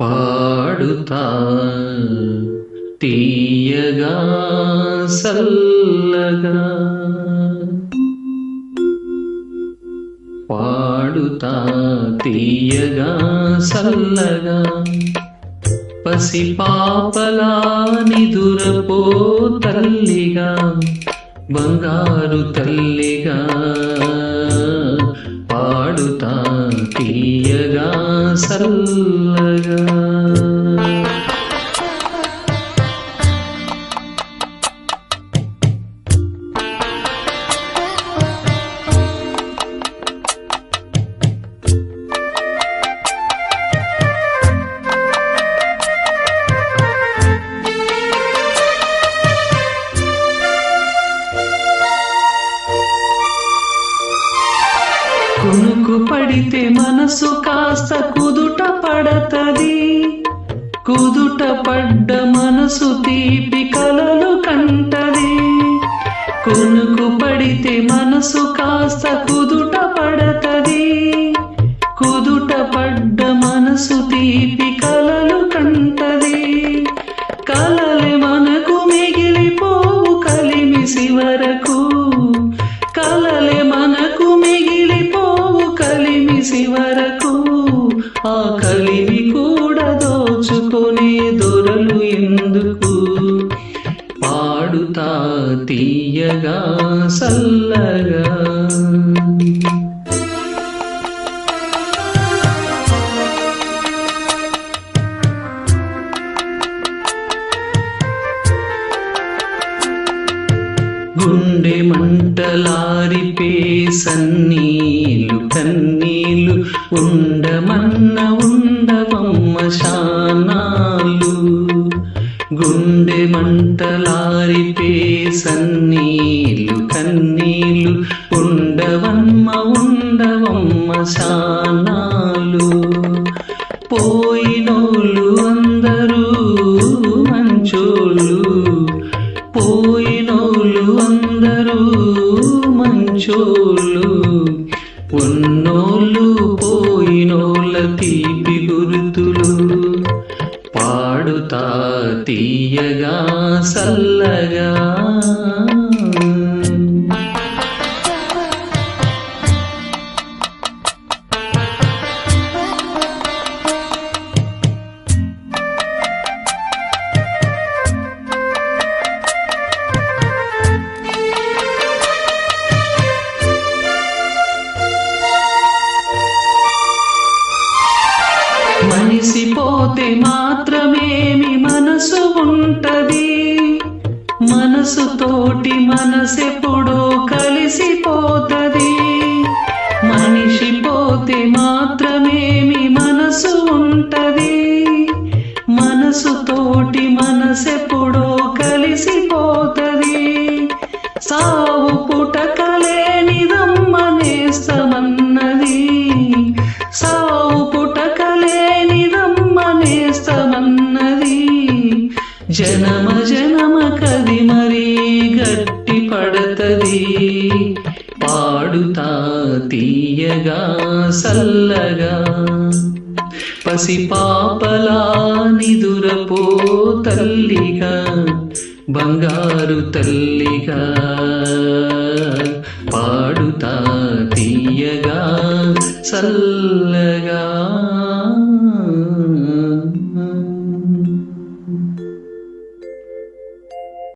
పాడుతా. తీయగా సల్లగా పాడుతా. తీయగా సల్లగా పసి పాపలా నిదురపో తల్లిగా బంగారు తల్లిగా. మనసు కాస్త కుదుట పడతది. కుదుట పడ్డ మనసు తీపి కలలు కంటది. కొనుకు పడితే మనసు కాస్త కుదుట పడతది. కుదుట పడ్డ మనసు తీపి కలలు కంటది. కలలే మనకు మిగిలిపోవు కలిమి వరకు ఆ కూడా దోచుకునే దొరలు ఎందుకు? పాడుతా తీయగా సల్లగా గుండె మంటలారిపే సన్నీలు కన్నీలు ఉండమన్న ఉండవమ్మ శానాలు. గుండె మంటలారిపే సన్నీ అందరూ మంచోళ్ళు. ఉన్నోళ్ళు పోయినోళ్ళ తీపి గుర్తులు. పాడుతా తీయగా సల్లగా ఉంటది. మనసుతోటి మనసెప్పుడో కలిసిపోతది. మనిషి పోతే మాత్రమేమి మనసు ఉంటది. మనసుతోటి మనసెప్పుడో పాడుతా తీయగా సల్లగా. పసి పాపలా నిదురపో తల్లిగా బంగారు తల్లిగా. పాడుతా తీయగా చల్లగా